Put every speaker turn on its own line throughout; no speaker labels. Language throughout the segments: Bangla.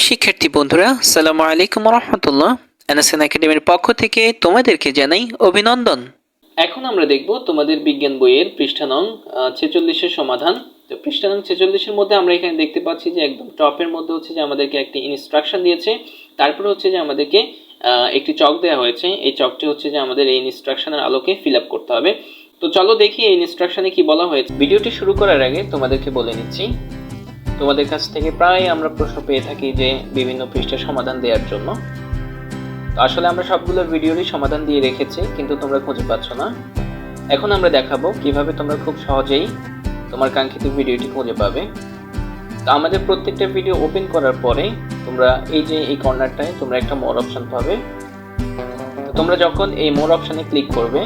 প্রিয় শিক্ষার্থী বন্ধুরা সালামু আলাইকুম রহমতুল্লাহ এনএসএন একাডেমির পক্ষ থেকে তোমাদেরকে জানাই অভিনন্দন। এখন আমরা দেখব তোমাদের বিজ্ঞান বইয়ের পৃষ্ঠা নং ছেচল্লিশের সমাধান। তো পৃষ্ঠা নং ছেচল্লিশের মধ্যে আমরা এখানে দেখতে পাচ্ছি যে একদম টপের মধ্যে হচ্ছে যে আমাদেরকে একটি ইনস্ট্রাকশন দিয়েছে। তারপরে হচ্ছে যে আমাদেরকে একটি চক দেওয়া হয়েছে। এই চকটি হচ্ছে যে আমাদের এই ইনস্ট্রাকশনের আলোকে ফিল আপ করতে হবে। তো চলো দেখি এই ইনস্ট্রাকশনে কি বলা হয়েছে। ভিডিওটি শুরু করার আগে তোমাদেরকে বলে নিচ্ছি তোমাদের কাছ থেকে প্রায় আমরা প্রশ্ন পেয়ে থাকি যে বিভিন্ন পৃষ্ঠের সমাধান দেওয়ার জন্য। আসলে আমরা সবগুলো ভিডিওরই সমাধান দিয়ে রেখেছি, কিন্তু তোমরা খুঁজে পাচ্ছ না। এখন আমরা দেখাবো কীভাবে তোমরা খুব সহজেই তোমার কাঙ্ক্ষিত ভিডিওটি খুঁজে পাবে। তো আমাদের প্রত্যেকটা ভিডিও ওপেন করার পরে তোমরা এই যে এই কর্নারটায় তোমরা একটা মোর অপশন পাবে। তো তোমরা যখন এই মোর অপশানে ক্লিক করবে,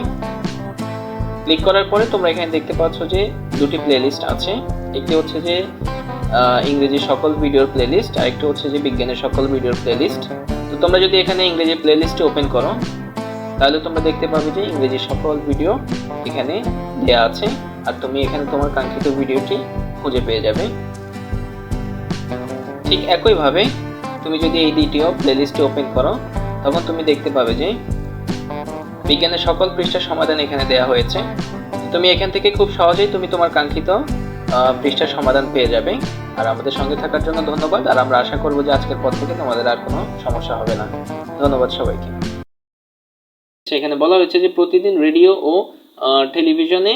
ক্লিক করার পরে তোমরা এখানে দেখতে পাচ্ছ যে দুটি প্লেলিস্ট আছে। একটি হচ্ছে যে ইংরেজি সকল ভিডিওর প্লেলিস্ট আর একটি হচ্ছে যে বিজ্ঞানের সকল ভিডিওর প্লেলিস্ট তো তোমরা যদি এখানে ইংরেজি প্লেলিস্টে ওপেন করো, তাহলে তোমরা দেখতে পাবে যে ইংরেজি সকল ভিডিও এখানে দেয়া আছে। আর তুমি এখানে তোমার কাঙ্ক্ষিত ভিডিওটি খুঁজে পেয়ে যাবে। ঠিক একইভাবে তুমি যদি এই দ্বিতীয় প্লেলিস্টে ওপেন করো, তখন তুমি দেখতে পাবে যে বিজ্ঞানের সকল পৃষ্ঠার সমাধান এখানে দেওয়া হয়েছে। তুমি এখান থেকে খুব সহজেই তুমি তোমার কাঙ্ক্ষিত পৃষ্ঠার সমাধান পেয়ে যাবে। আর আমাদের সঙ্গে থাকার জন্য ধন্যবাদ, আর আমরা আশা করব যে আজকের পর থেকে তোমাদের আর কোনো সমস্যা হবে না। ধন্যবাদ সবাইকে। সেখানে বলা হয়েছে যে প্রতিদিন রেডিও ও টেলিভিশনে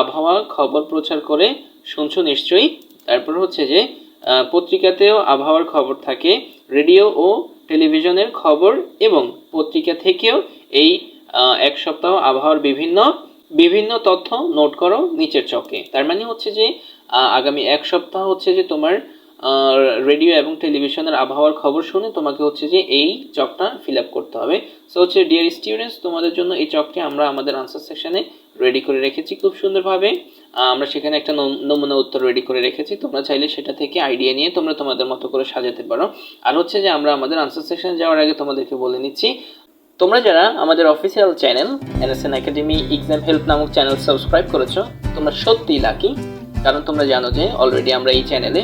আবহাওয়া খবর প্রচার করে শুনছো নিশ্চয়ই। তারপর হচ্ছে যে পত্রিকাতেও আবহাওয়ার খবর থাকে, রেডিও ও টেলিভিশনের খবর এবং পত্রিকা থেকেও এই এক সপ্তাহ আবহাওয়ার বিভিন্ন বিভিন্ন তথ্য নোট করো নিচের চকে। তার মানে হচ্ছে যে আগামী এক সপ্তাহ হচ্ছে যে তোমার রেডিও এবং টেলিভিশনের আবহাওয়ার খবর শুনে তোমাকে হচ্ছে যে এই চকটা ফিল আপ করতে হবে। সো হচ্ছে ডিয়ার স্টুডেন্টস তোমাদের জন্য এই চকটি আমরা আমাদের আনসার সেকশনে রেডি করে রেখেছি খুব সুন্দরভাবে। আমরা সেখানে একটা নমুনা উত্তর রেডি করে রেখেছি। তোমরা চাইলে সেটা থেকে আইডিয়া নিয়ে তোমরা তোমাদের মতো করে সাজাতে পারো। আর হচ্ছে যে, আমরা আমাদের আনসার সেকশনে যাওয়ার আগে তোমাদেরকে বলে নিচ্ছি তোমরা যারা আমাদের official channel NSN academy exam help নামক চ্যানেল সাবস্ক্রাইব করেছ, তোমরা সত্যিই লাকি কারণ তোমরা জানো যে অলরেডি আমরা এই চ্যানেলে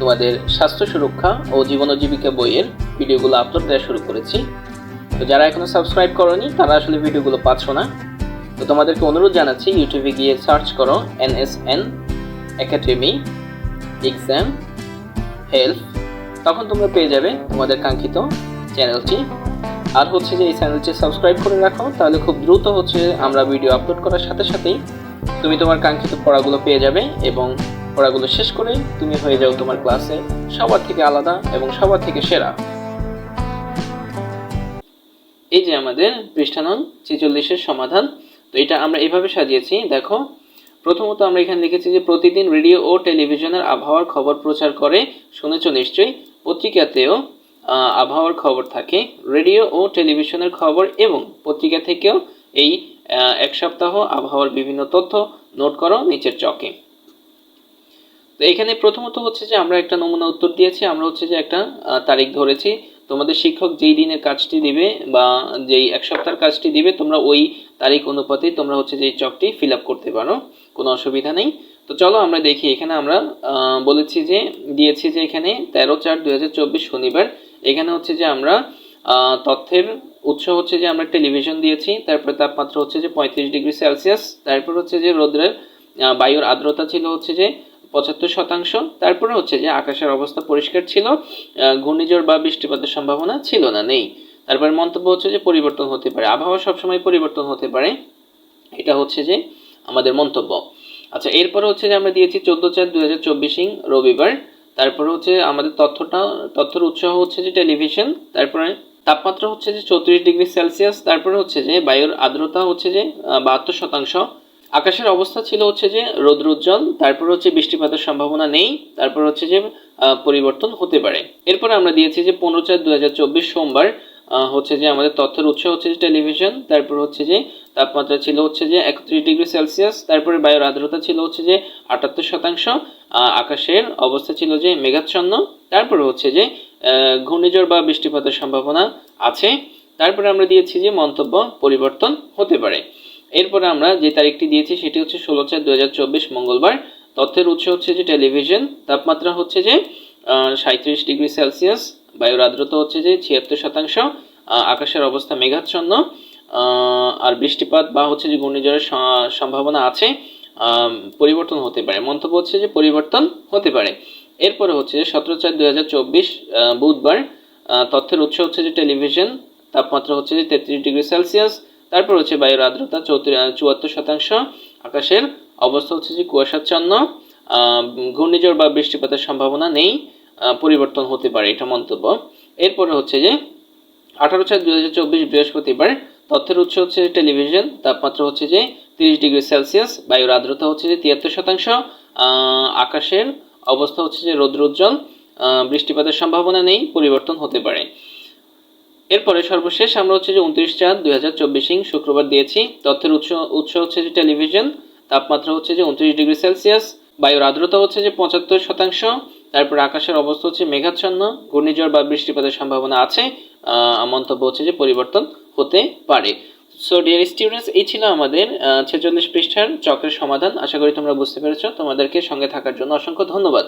তোমাদের স্বাস্থ্য সুরক্ষা ও জীবন ও জীবিকা বইয়ের ভিডিওগুলো আপলোড দেওয়া শুরু করেছি। তো যারা এখনও সাবস্ক্রাইব করোনি, তারা আসলে ভিডিওগুলো পাচ্ছ না। তো তোমাদেরকে অনুরোধ জানাচ্ছি ইউটিউবে গিয়ে সার্চ করো এনএসএন একাডেমি এক্সাম হেল্প তখন তোমরা পেয়ে যাবে তোমাদের কাঙ্ক্ষিত চ্যানেলটি আর হচ্ছে যে এই চ্যানেলটি সাবস্ক্রাইব করে রাখো, তাহলে খুব দ্রুত হচ্ছে আমরা ভিডিও আপলোড করার সাথে সাথেই তুমি তোমার কাঙ্ক্ষিত পড়াগুলো পেয়ে যাবে এবং পড়াগুলো শেষ করে তুমি হয়ে যাও তোমার ক্লাসে সবার থেকে আলাদা এবং সবার থেকে সেরা। এই যে আমাদের পৃষ্ঠানন ছেচল্লিশের সমাধান, তো এটা আমরা এভাবে সাজিয়েছি, দেখো। প্রথমত আমরা এখানে লিখেছি যে প্রতিদিন রেডিও ও টেলিভিশনের আবহাওয়ার খবর প্রচার করে, শুনেছ নিশ্চয়ই? পত্রিকাতেও আবহাওয়ার খবর থাকে, রেডিও ও টেলিভিশনের খবর এবং পত্রিকা থেকেও এই এক সপ্তাহ আবহাওয়ার বিভিন্ন তথ্য নোট করো নিচের চকে। তো এখানে প্রথমত হচ্ছে যে আমরা একটা নমুনা উত্তর দিয়েছি, আমরা হচ্ছে যে একটা তারিখ ধরেছি। তোমাদের শিক্ষক যেই দিনের কাজটি দিবে বা যেই এক সপ্তাহের কাজটি দিবে, তোমরা ওই তারিখ অনুপাতে তোমরা হচ্ছে যে চকটি ফিল আপ করতে পারো, কোনো অসুবিধা নেই। তো চলো আমরা দেখি, এখানে আমরা বলেছি যে, দিয়েছি যে এখানে তেরো চার চব্বিশ শনিবার এখানে হচ্ছে যে আমরা তথ্যের উৎস হচ্ছে যে আমরা টেলিভিশন দিয়েছি, তারপরে তাপমাত্রা হচ্ছে যে পঁয়ত্রিশ ডিগ্রি সেলসিয়াস, তারপর হচ্ছে যে রোদ্রের বায়ুর আর্দ্রতা ছিল হচ্ছে যে পঁচাত্তর শতাংশ, তারপরে হচ্ছে যে আকাশের অবস্থা পরিষ্কার ছিল ঘূর্ণিঝড় বা বৃষ্টিপাতের সম্ভাবনা ছিল না, নেই। তারপরে মন্তব্য হচ্ছে যে পরিবর্তন হতে পারে, আবহাওয়া সবসময় পরিবর্তন হতে পারে, এটা হচ্ছে যে আমাদের মন্তব্য। আচ্ছা এরপরে হচ্ছে যে আমরা দিয়েছি চোদ্দ চার দুই হাজার চব্বিশিং রবিবার তারপরে হচ্ছে আমাদের তথ্যটা, তথ্যের উৎস হচ্ছে যে টেলিভিশন, তারপরে তাপমাত্রা হচ্ছে যে চৌত্রিশ ডিগ্রি সেলসিয়াস, তারপরে হচ্ছে যে বায়ুর আর্দ্রতা হচ্ছে যে বাহাত্তর শতাংশ। আকাশের অবস্থা ছিল হচ্ছে যে রৌদ্র উজ্জ্বল, তারপর হচ্ছে বৃষ্টিপাতের সম্ভাবনা নেই, তারপর হচ্ছে যে পরিবর্তন হতে পারে। এরপরে আমরা দিয়েছি যে পনেরো চার দু সোমবার হচ্ছে যে আমাদের তথ্যের উৎস হচ্ছে যে টেলিভিশন, তারপর হচ্ছে যে তাপমাত্রা ছিল হচ্ছে যে একত্রিশ ডিগ্রি সেলসিয়াস, তারপরে বায়ুর আর্দ্রতা ছিল হচ্ছে যে আটাত্তর শতাংশ আকাশের অবস্থা ছিল যে মেঘাচ্ছন্ন, তারপরে হচ্ছে যে ঘূর্ণিঝড় বা বৃষ্টিপাতের সম্ভাবনা আছে, তারপরে আমরা দিয়েছি যে মন্তব্য পরিবর্তন হতে পারে। এরপরে আমরা যে তারিখটি দিয়েছি সেটি হচ্ছে ষোলো চার দু মঙ্গলবার, তথ্যের উৎস হচ্ছে যে টেলিভিশন, তাপমাত্রা হচ্ছে যে সাঁত্রিশ ডিগ্রি সেলসিয়াস বায়ুর আর্দ্রতা হচ্ছে যে ছিয়াত্তর শতাংশ আকাশের অবস্থা মেঘাচ্ছন্ন আর বৃষ্টিপাত বা হচ্ছে যে ঘূর্ণিঝড়ের সম্ভাবনা আছে পরিবর্তন হতে পারে। মন্তব্য হচ্ছে যে পরিবর্তন হতে পারে। এরপরে হচ্ছে যে সতেরো চার দুই চব্বিশ বুধবার তথ্যের উৎস হচ্ছে যে টেলিভিশন, তাপমাত্রা হচ্ছে যে তেত্রিশ ডিগ্রি সেলসিয়াস, তারপর হচ্ছে বায়ুর আর্দ্রতা চুয়াত্তর শতাংশ, আকাশের অবস্থা হচ্ছে যে কুয়াশাচ্ছন্ন ঘূর্ণিঝড় বা বৃষ্টিপাতের সম্ভাবনা নেই। পরিবর্তন হতে পারে, এটা মন্তব্য। এরপরে হচ্ছে যে, আঠারো চার দুই হাজার চব্বিশ বৃহস্পতিবার, তথ্যের উৎস হচ্ছে টেলিভিশন, তাপমাত্রা হচ্ছে যে তিরিশ ডিগ্রি সেলসিয়াস, বায়ুর আর্দ্রতা হচ্ছে যে তিয়াত্তর শতাংশ আকাশের অবস্থা হচ্ছে যে রৌদ্রোজ্জ্বল বৃষ্টিপাতের সম্ভাবনা নেই, পরিবর্তন হতে পারে। এরপরে সর্বশেষ আমরা হচ্ছে যে উনত্রিশ চার দুই হাজার চব্বিশ ইং শুক্রবার দিয়েছি, তথ্যের উৎস উৎস হচ্ছে যে টেলিভিশন, তাপমাত্রা হচ্ছে যে উনত্রিশ ডিগ্রি সেলসিয়াস, বায়ুর আর্দ্রতা হচ্ছে যে পঁচাত্তর শতাংশ তারপর আকাশের অবস্থা হচ্ছে মেঘাচ্ছন্ন, ঘূর্ণিঝড় বা বৃষ্টিপাতের সম্ভাবনা আছে। মন্তব্য হচ্ছে যে পরিবর্তন হতে পারে। সো ডিয়ার স্টুডেন্টস এই ছিল আমাদের ছেচল্লিশ পৃষ্ঠার চক্রের সমাধান। আশা করি তোমরা বুঝতে পেরেছ। তোমাদেরকে সঙ্গে থাকার জন্য অসংখ্য ধন্যবাদ।